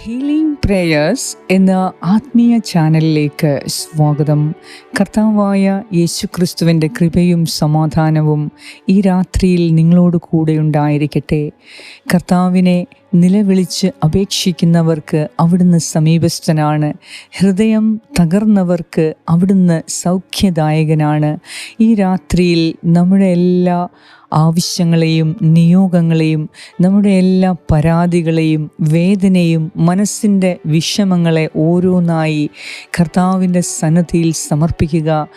Healing prayers എന്ന ആത്മീയ ചാനലിലേക്ക് സ്വാഗതം. കർത്താവായ യേശു ക്രിസ്തുവിന്റെ കൃപയും സമാധാനവും ഈ രാത്രിയിൽ നിങ്ങളോട് കൂടെ ഉണ്ടായിരിക്കട്ടെ. കർത്താവിനെ നിലവിളിച്ച് അപേക്ഷിക്കുന്നവർക്ക് അവിടുന്ന് സമീപസ്ഥനാണ്. ഹൃദയം തകർന്നവർക്ക് അവിടുന്ന് സൗഖ്യദായകനാണ്. ഈ രാത്രിയിൽ നമ്മുടെ എല്ലാ ആവശ്യങ്ങളെയും നിയോഗങ്ങളെയും നമ്മുടെ എല്ലാ പരാതികളെയും വേദനയും മനസ്സിന്റെ വിഷമങ്ങളെ ഓരോന്നായി കർത്താവിന്റെ സന്നദ്ധിയിൽ സമർപ്പിക്കുക.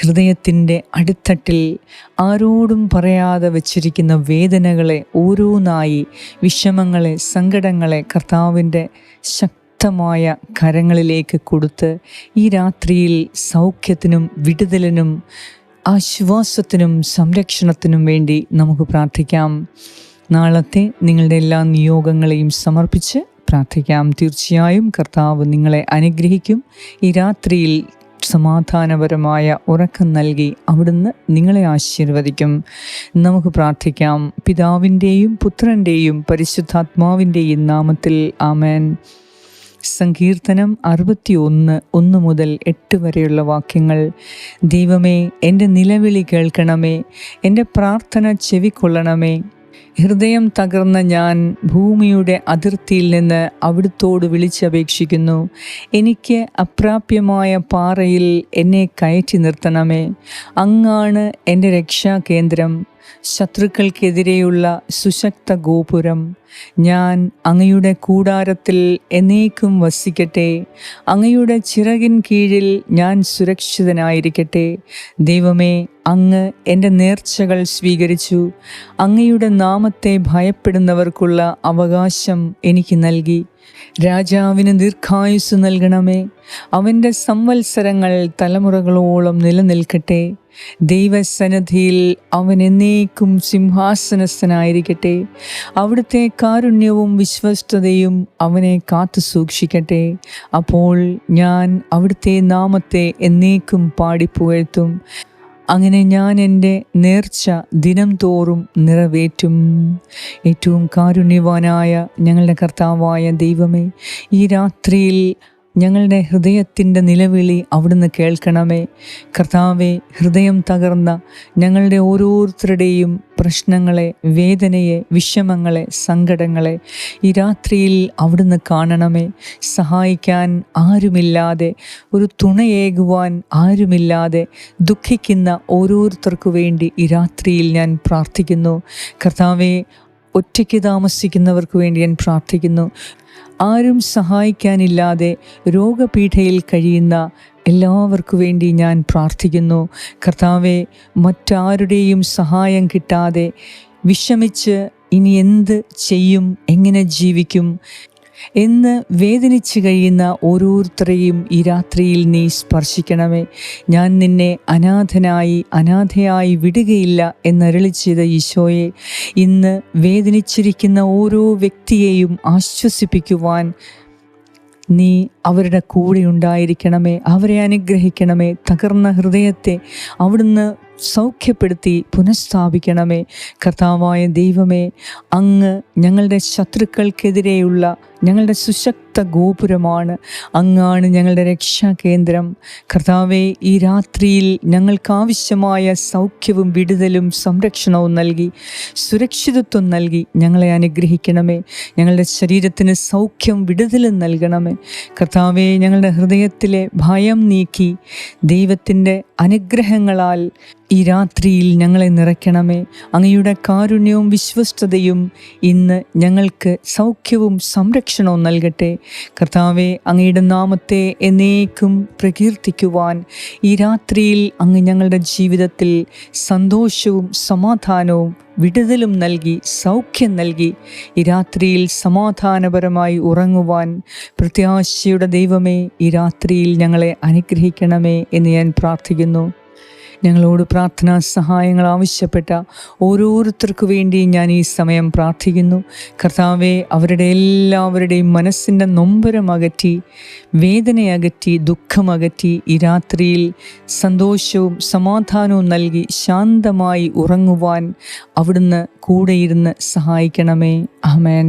ഹൃദയത്തിന്റെ അടിത്തട്ടിൽ ആരോടും പറയാതെ വച്ചിരിക്കുന്ന വേദനകളെ ഓരോന്നായി വിഷമങ്ങളെ സങ്കടങ്ങളെ കർത്താവിന്റെ ശക്തമായ കരങ്ങളിലേക്ക് കൊടുത്ത് ഈ രാത്രിയിൽ സൗഖ്യത്തിനും വിടുതലിനും ആശ്വാസത്തിനും സംരക്ഷണത്തിനും വേണ്ടി നമുക്ക് പ്രാർത്ഥിക്കാം. നാളത്തെ നിങ്ങളുടെ എല്ലാ നിയോഗങ്ങളെയും സമർപ്പിച്ച് പ്രാർത്ഥിക്കാം. തീർച്ചയായും കർത്താവ് നിങ്ങളെ അനുഗ്രഹിക്കും. ഈ രാത്രിയിൽ സമാധാനപരമായ ഉറക്കം നൽകി അവിടുന്ന് നിങ്ങളെ ആശീർവദിക്കും. നമുക്ക് പ്രാർത്ഥിക്കാം. പിതാവിന്റെയും പുത്രന്റെയും പരിശുദ്ധാത്മാവിന്റെയും നാമത്തിൽ ആമേൻ. സങ്കീർത്തനം അറുപത്തി ഒന്ന് ഒന്ന് മുതൽ എട്ട് വരെയുള്ള വാക്യങ്ങൾ. ദൈവമേ എന്റെ നിലവിളി കേൾക്കണമേ എന്റെ പ്രാർത്ഥന ചെവിക്കൊള്ളണമേ. ഹൃദയം തകർന്ന ഞാൻ ഭൂമിയുടെ അതിർത്തിയിൽ നിന്ന് അവിടുത്തോട് വിളിച്ചപേക്ഷിക്കുന്നു. എനിക്ക് അപ്രാപ്യമായ പാറയിൽ എന്നെ കയറ്റി നിർത്തണമേ. അങ്ങാണ് എന്റെ രക്ഷാകേന്ദ്രം. ശത്രുക്കൾക്കെതിരെയുള്ള സുശക്ത ഗോപുരം. ഞാൻ അങ്ങയുടെ കൂടാരത്തിൽ എന്നേക്കും വസിക്കട്ടെ. അങ്ങയുടെ ചിറകിൻ കീഴിൽ ഞാൻ സുരക്ഷിതനായിരിക്കട്ടെ. ദൈവമേ അങ്ങ് എന്റെ നേർച്ചകൾ സ്വീകരിച്ചു. അങ്ങയുടെ നാമത്തെ ഭയപ്പെടുന്നവർക്കുള്ള അവകാശം എനിക്ക് നൽകി. രാജാവിന് ദീർഘായുസ് നൽകണമേ. അവന്റെ സംവത്സരങ്ങൾ തലമുറകളോളം നിലനിൽക്കട്ടെ. ദൈവസന്നിധിയിൽ അവൻ എന്നേക്കും സിംഹാസനസ്ഥനായിരിക്കട്ടെ. അവിടുത്തെ കാരുണ്യവും വിശ്വസ്തതയും അവനെ കാത്തു സൂക്ഷിക്കട്ടെ. അപ്പോൾ ഞാൻ അവിടുത്തെ നാമത്തെ എന്നേക്കും പാടിപ്പുകഴ്ത്തും. അങ്ങനെ ഞാൻ എന്റെ നേർച്ച ദിനം തോറും നിറവേറ്റും. ഏറ്റവും കാരുണ്യവാനായ ഞങ്ങളുടെ കർത്താവായ ദൈവമേ ഈ രാത്രിയിൽ ഞങ്ങളുടെ ഹൃദയത്തിന്റെ നിലവിളി അവിടുന്ന് കേൾക്കണമേ. കർത്താവെ ഹൃദയം തകർന്ന ഞങ്ങളുടെ ഓരോരുത്തരുടെയും പ്രശ്നങ്ങളെ വേദനയെ വിഷമങ്ങളെ സങ്കടങ്ങളെ ഈ രാത്രിയിൽ അവിടുന്ന് കാണണമേ. സഹായിക്കാൻ ആരുമില്ലാതെ ഒരു തുണയേകുവാൻ ആരുമില്ലാതെ ദുഃഖിക്കുന്ന ഓരോരുത്തർക്കു വേണ്ടി ഈ രാത്രിയിൽ ഞാൻ പ്രാർത്ഥിക്കുന്നു. കർത്താവെ ഒറ്റയ്ക്ക് താമസിക്കുന്നവർക്ക് വേണ്ടി ഞാൻ പ്രാർത്ഥിക്കുന്നു. ആരും സഹായിക്കാനില്ലാതെ രോഗപീഠയിൽ കഴിയുന്ന എല്ലാവർക്കു വേണ്ടി ഞാൻ പ്രാർത്ഥിക്കുന്നു. കർത്താവെ മറ്റാരുടെയും സഹായം കിട്ടാതെ വിഷമിച്ച് ഇനി എന്ത് ചെയ്യും? എങ്ങനെ ജീവിക്കും? എന്ന് വേദനിച്ച് കഴിയുന്ന ഓരോരുത്തരെയും ഈ രാത്രിയിൽ നീ സ്പർശിക്കണമേ. ഞാൻ നിന്നെ അനാഥനായി അനാഥയായി വിടുകയില്ല എന്നരളി ചെയ്ത ഈശോയെ ഇന്ന് വേദനിച്ചിരിക്കുന്ന ഓരോ വ്യക്തിയെയും ആശ്വസിപ്പിക്കുവാൻ നീ അവരുടെ കൂടെ ഉണ്ടായിരിക്കണമേ അവരെ അനുഗ്രഹിക്കണമേ തകർന്ന ഹൃദയത്തെ അവിടുന്ന് സൗഖ്യപ്പെടുത്തി പുനഃസ്ഥാപിക്കണമേ. കർത്താവായ ദൈവമേ അങ്ങ് ഞങ്ങളുടെ ശത്രുക്കൾക്കെതിരെയുള്ള ഞങ്ങളുടെ സുശക്ത ഗോപുരമാണ്. അങ്ങാണ് ഞങ്ങളുടെ രക്ഷാകേന്ദ്രം. കർത്താവെ ഈ രാത്രിയിൽ ഞങ്ങൾക്കാവശ്യമായ സൗഖ്യവും വിടുതലും സംരക്ഷണവും നൽകി സുരക്ഷിതത്വം നൽകി ഞങ്ങളെ അനുഗ്രഹിക്കണമേ. ഞങ്ങളുടെ ശരീരത്തിന് സൗഖ്യം വിടുതലും നൽകണമേ. കർത്താവെ ഞങ്ങളുടെ ഹൃദയത്തിലെ ഭയം നീക്കി ദൈവത്തിന്റെ അനുഗ്രഹങ്ങളാൽ ഈ രാത്രിയിൽ ഞങ്ങളെ നിറയ്ക്കണമേ. അങ്ങയുടെ കാരുണ്യവും വിശ്വസ്തതയും ഇന്ന് ഞങ്ങൾക്ക് സൗഖ്യവും സംരക്ഷണവും നൽകട്ടെ. കർത്താവെ അങ്ങയുടെ നാമത്തെ എന്നേക്കും പ്രകീർത്തിക്കുവാൻ ഈ രാത്രിയിൽ അങ്ങ് ഞങ്ങളുടെ ജീവിതത്തിൽ സന്തോഷവും സമാധാനവും വിടുതലും നൽകി സൗഖ്യം നൽകി ഈ രാത്രിയിൽ സമാധാനപരമായി ഉറങ്ങുവാൻ പ്രത്യാശയുടെ ദൈവമേ ഈ രാത്രിയിൽ ഞങ്ങളെ അനുഗ്രഹിക്കണമേ എന്ന് ഞാൻ പ്രാർത്ഥിക്കുന്നു. ഞങ്ങളോട് പ്രാർത്ഥനാ സഹായങ്ങൾ ആവശ്യപ്പെട്ട ഓരോരുത്തർക്കു വേണ്ടി ഞാൻ ഈ സമയം പ്രാർത്ഥിക്കുന്നു. കർത്താവെ അവരുടെ എല്ലാവരുടെയും മനസ്സിന്റെ നൊമ്പരം അകറ്റി വേദനയകറ്റി ദുഃഖമകറ്റി ഈ രാത്രിയിൽ സന്തോഷവും സമാധാനവും നൽകി ശാന്തമായി ഉറങ്ങുവാൻ അവിടുന്ന് കൂടെയിരുന്ന് സഹായിക്കണമേ. അമേൻ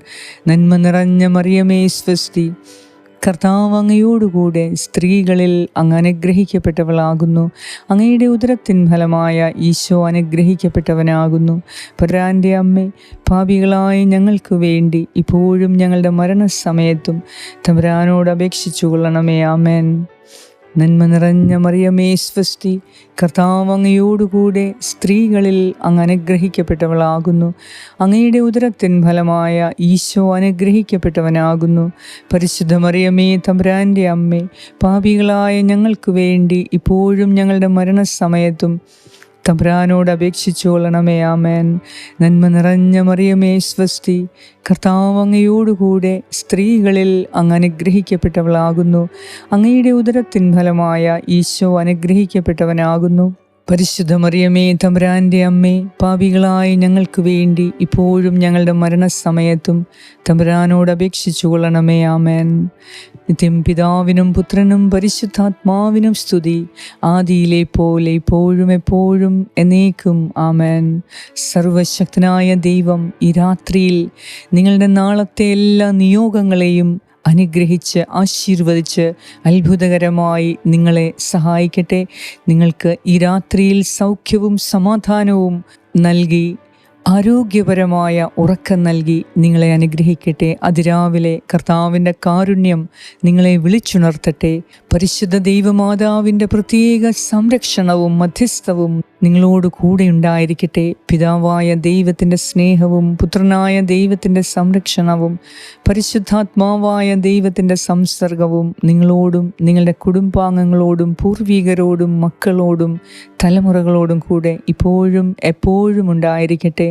നന്മ നിറഞ്ഞ മറിയമേ സ്വസ്തി. കർത്താവ് അങ്ങയോടുകൂടെ സ്ത്രീകളിൽ അങ്ങ് അനുഗ്രഹിക്കപ്പെട്ടവളാകുന്നു. അങ്ങയുടെ ഉദരത്തിൻ ഫലമായ ഈശോ അനുഗ്രഹിക്കപ്പെട്ടവനാകുന്നു. പരാന്റെ അമ്മേ പാപികളായ ഞങ്ങൾക്ക് വേണ്ടി ഇപ്പോഴും ഞങ്ങളുടെ മരണസമയത്തും തമ്പുരാനോട് അപേക്ഷിച്ചു കൊള്ളണമേ ആമേൻ. നന്മ നിറഞ്ഞ മറിയമേ സ്വസ്തി കർത്താവ് അങ്ങയോടുകൂടെ സ്ത്രീകളിൽ അങ്ങ് അനുഗ്രഹിക്കപ്പെട്ടവളാകുന്നു. അങ്ങയുടെ ഉദരത്തിൻ ഫലമായ ഈശോ അനുഗ്രഹിക്കപ്പെട്ടവനാകുന്നു. പരിശുദ്ധ മറിയമേ തമ്പുരാന്റെ അമ്മേ പാപികളായ ഞങ്ങൾക്ക് വേണ്ടി ഇപ്പോഴും ഞങ്ങളുടെ മരണസമയത്തും തബ്രാനോട് അപേക്ഷിച്ചോളണമേ ആമേൻ. നന്മ നിറഞ്ഞ മറിയമേ സ്വസ്തി. കർത്താവ് അങ്ങയോടുകൂടെ സ്ത്രീകളിൽ അങ്ങ് അനുഗ്രഹിക്കപ്പെട്ടവളാകുന്നു. അങ്ങയുടെ ഉദരത്തിൻ ഫലമായ ഈശോ അനുഗ്രഹിക്കപ്പെട്ടവനാകുന്നു. പരിശുദ്ധ മറിയമേ തമ്പുരാന്റെ അമ്മേ പാപികളായ ഞങ്ങൾക്ക് വേണ്ടി ഇപ്പോഴും ഞങ്ങളുടെ മരണസമയത്തും തമ്പുരാനോട് അപേക്ഷിച്ചു കൊള്ളണമേ ആമേൻ. നിത്യം പിതാവിനും പുത്രനും പരിശുദ്ധാത്മാവിനും സ്തുതി ആദിയിലെ പോലെ ഇപ്പോഴും എപ്പോഴും എന്നേക്കും ആമേൻ. സർവശക്തനായ ദൈവം ഈ രാത്രിയിൽ നിങ്ങളുടെ നാളത്തെ എല്ലാ നിയോഗങ്ങളെയും അനുഗ്രഹിച്ച് ആശീർവദിച്ച് അത്ഭുതകരമായി നിങ്ങളെ സഹായിക്കട്ടെ. നിങ്ങൾക്ക് ഈ രാത്രിയിൽ സൗഖ്യവും സമാധാനവും നൽകി ആരോഗ്യപരമായ ഉറക്കം നൽകി നിങ്ങളെ അനുഗ്രഹിക്കട്ടെ. അതിരാവിലെ കർത്താവിന്റെ കാരുണ്യം നിങ്ങളെ വിളിച്ചുണർത്തട്ടെ. പരിശുദ്ധ ദൈവമാതാവിന്റെ പ്രത്യേക സംരക്ഷണവും മധ്യസ്ഥവും നിങ്ങളോട് കൂടെ ഉണ്ടായിരിക്കട്ടെ. പിതാവായ ദൈവത്തിന്റെ സ്നേഹവും പുത്രനായ ദൈവത്തിന്റെ സംരക്ഷണവും പരിശുദ്ധാത്മാവായ ദൈവത്തിന്റെ സംസർഗവും നിങ്ങളോടും നിങ്ങളുടെ കുടുംബാംഗങ്ങളോടും പൂർവികരോടും മക്കളോടും തലമുറകളോടും കൂടെ ഇപ്പോഴും എപ്പോഴും ഉണ്ടായിരിക്കട്ടെ.